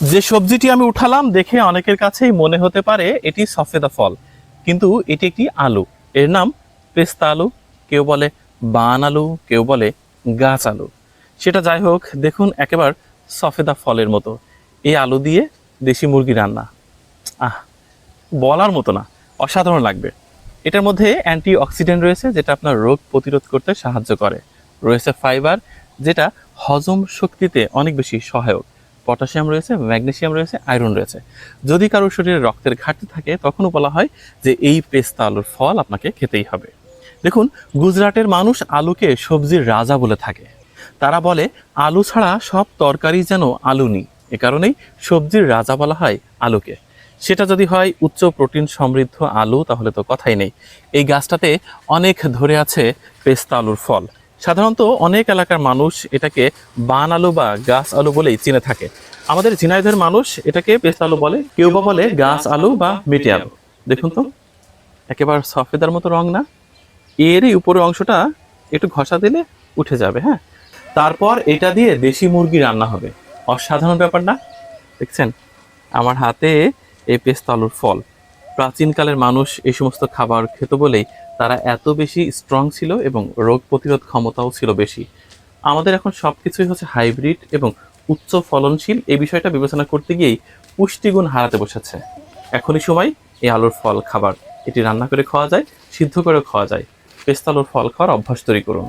যে সবজিটি আমি উঠালাম দেখে অনেকের কাছেই মনে হতে পারে এটি সফেদা ফল, কিন্তু এটি একটি আলু। এর নাম পেস্তা আলু, কেউ বলে বান আলু, কেউ বলে গাছ আলু। সেটা যাই হোক, দেখুন একেবারে সফেদা ফলের মতো। এই আলু দিয়ে দেশি মুরগি রান্না। আহ, বলার মতো না, অসাধারণ লাগবে। এটার মধ্যে অ্যান্টি অক্সিডেন্ট রয়েছে, যেটা আপনার রোগ প্রতিরোধ করতে সাহায্য করে। রয়েছে ফাইবার, যেটা হজম শক্তিতে অনেক বেশি সহায়ক। পটাশিয়াম রয়েছে, ম্যাগনেশিয়াম রয়েছে, আয়রন রয়েছে। যদি কারোর শরীরে রক্তের ঘাটতি থাকে, তখনও বলা হয় যে এই পেস্তা আলুর ফল আপনাকে খেতেই হবে। দেখুন, গুজরাটের মানুষ আলুকে সবজির রাজা বলে থাকে। তারা বলে, আলু ছাড়া সব তরকারি যেন আলু নি এ কারণেই সবজির রাজা বলা হয় আলুকে। সেটা যদি হয় উচ্চ প্রোটিন সমৃদ্ধ আলু, তাহলে তো কথাই নেই। এই গাছটাতে অনেক ধরে আছে পেস্তা আলুর ফল। সাধারণত অনেক এলাকার মানুষ এটাকে বান আলু বা গাছ আলু বলেই চিনে থাকে। আমাদের ঝিনাইদের মানুষ এটাকে পেস্তা আলু বলে, কেউ বা বলে গাছ আলু বা মেটে আলু। দেখুন তো, একেবারে সফেদার মতো রং না। এরই উপরের অংশটা একটু ঘষা দিলে উঠে যাবে হ্যাঁ? তারপর এটা দিয়ে দেশি মুরগি রান্না হবে। অসাধারণ ব্যাপার না? দেখছেন? আমার হাতে এই পেস্তা আলুর ফল। প্রাচীনকালের মানুষ এই সমস্ত খাবার খেত বলেই তারা এত বেশি স্ট্রং ছিল এবং রোগ প্রতিরোধ ক্ষমতাও ছিল বেশি। আমাদের এখন সব কিছুই হচ্ছে হাইব্রিড এবং উচ্চ ফলনশীল এই বিষয়টা বিবেচনা করতে গিয়েই পুষ্টিগুণ হারাতে বসেছে। এখনই সময় এই আলুর ফল খাবার। এটি রান্না করে খাওয়া যায়, সিদ্ধ করে খাওয়া যায়। পেস্তা আলুর ফল খাওয়ার অভ্যাস তৈরি করুন।